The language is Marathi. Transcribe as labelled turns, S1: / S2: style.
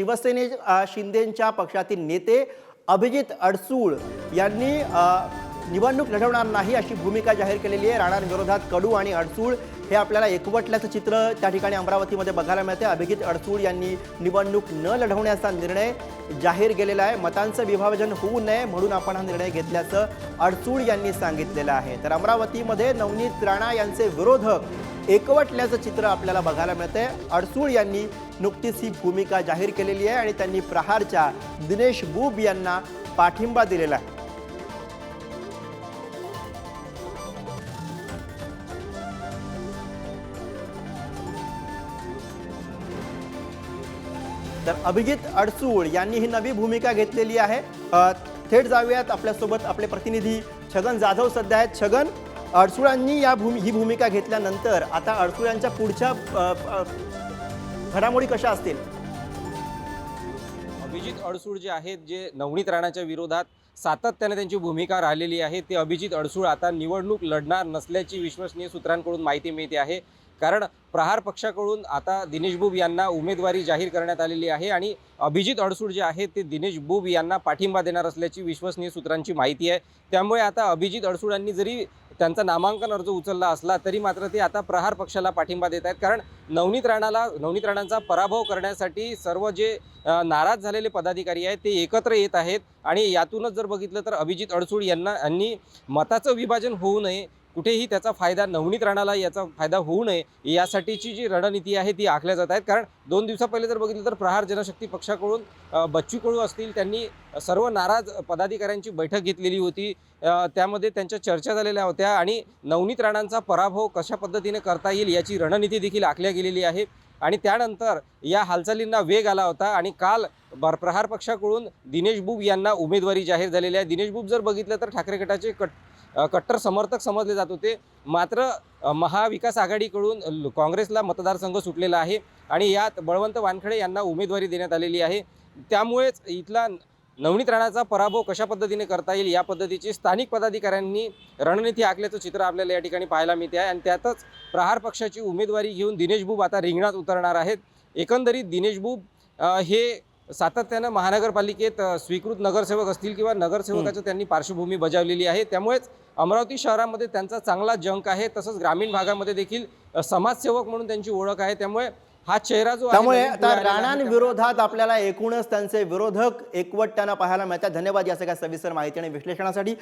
S1: शिवसेने शिंदेंच्या पक्षातील नेते अभिजित अडसूळ यांनी निवडणूक लढवणार नाही अशी भूमिका जाहीर केलेली आहे. राणांविरोधात कडू आणि अडसूळ हे आपल्याला एकवटल्याचं चित्र त्या ठिकाणी अमरावतीमध्ये बघायला मिळते अभिजित अडसूळ यांनी निवडणूक न लढवण्याचा निर्णय जाहीर केलेला आहे. मतांचं विभाजन होऊ नये म्हणून आपण हा निर्णय घेतल्याचं अडसूळ यांनी सांगितलेलं आहे. तर अमरावतीमध्ये नवनीत राणा यांचे विरोधक एकवटल्याचं चित्र आपल्याला बघायला मिळतंय. अडसूळ यांनी नुकतीच ही भूमिका जाहीर केलेली आहे आणि त्यांनी प्रहारच्या दिनेश बुब यांना पाठिंबा दिलेला आहे. तर अभिजित अडसूळ यांनी ही नवी भूमिका घेतलेली आहे. थेट जाऊयात आपल्यासोबत आपले प्रतिनिधी छगन जाधव सध्या आहेत. छगन अडसुळांनी या भूमी ही भूमिका घेतल्यानंतर आता अडसुळांच्या पुढच्या घडामोडी कशा असतील?
S2: अभिजित अडसूळ जे आहेत जे नवनीत राणाच्या विरोधात सातत्याने त्यांची भूमिका राहिलेली आहे ते अभिजित अडसूळ आता निवडणूक लढणार नसल्याची विश्वसनीय सूत्रांकडून माहिती मिळते आहे. कारण प्रहार पक्षाकडून आता दिनेश बुब यांना उमेदवारी जाहीर करण्यात आलेली आहे आणि अभिजित अडसूळ जे आहेत ते दिनेश बुब यांना पाठिंबा देणार असल्याची विश्वसनीय सूत्रांची माहिती आहे. त्यामुळे आता अभिजित अडसूळांनी जरी त्यांचा नामांकन अर्ज उचलला असला तरी मात्र ते आता प्रहार पक्षाला पाठिंबा देत आहेत. कारण नवनीत राणाला नवनीत राणांचा पराभव करण्यासाठी सर्व जे नाराज झालेले पदाधिकारी आहेत ते एकत्र येत आहेत. आणि यातूनच जर बघितलं तर अभिजित अडसूळ यांना यांनी मताचं विभाजन होऊ नये कुठेही त्याचा फायदा नवनीत राणाला याचा फायदा होऊ नये यासाठीची जी रणनीती आहे ती आखल्या जात आहेत. कारण दोन दिवसा पहिले जर बघितलं तर प्रहार जनशक्ती पक्षाकडून बच्चू कडू असतील त्यांनी सर्व नाराज पदाधिकाऱ्यांची बैठक घेतलेली होती. त्यामध्ये त्यांच्या चर्चा झालेल्या होत्या आणि नवनीत राणांचा पराभव कशा पद्धतीने करता येईल याची रणनीती देखील आखल्या गेलेली आहे. आणि त्यानंतर या हालचालींना वेग आला होता आणि काल बर प्रहार पक्षाकडून दिनेश बुब यांना उमेदवारी जाहीर झालेली आहे. दिनेश बुब जर बघितलं तर ठाकरे गटाचे कट कट्टर समर्थक समजले जात होते. मात्र महाविकास आघाडीकडून ल- काँग्रेसला मतदारसंघ सुटलेला आहे आणि यात बळवंत वानखडे यांना उमेदवारी देण्यात आलेली आहे. त्यामुळेच इथला नवनीत राणाचा पराभव कशा पद्धतीने करता येईल या पद्धतीची स्थानिक पदाधिकाऱ्यांनी रणनीती आखल्याचं चित्र आपल्याला या ठिकाणी पाहायला मिळते आहे. आणि त्यातच प्रहार पक्षाची उमेदवारी घेऊन दिनेश बुब आता रिंगणात उतरणार आहेत. एकंदरीत दिनेश बुब हे सातत्यानं महानगरपालिकेत स्वीकृत नगरसेवक असतील किंवा नगरसेवकाचं त्यांनी पार्श्वभूमी बजावलेली आहे. त्यामुळेच अमरावती शहरामध्ये त्यांचा चांगला जंक आहे तसंच ग्रामीण भागामध्ये देखील समाजसेवक म्हणून त्यांची ओळख आहे. त्यामुळे हा चेहरा जो
S1: त्यामुळे राणांविरोधात आपल्याला एकूणच त्यांचे विरोधक एकवटताना पाहायला मिळतात. धन्यवाद या सगळ्या सविस्तर माहिती आणि विश्लेषणासाठी.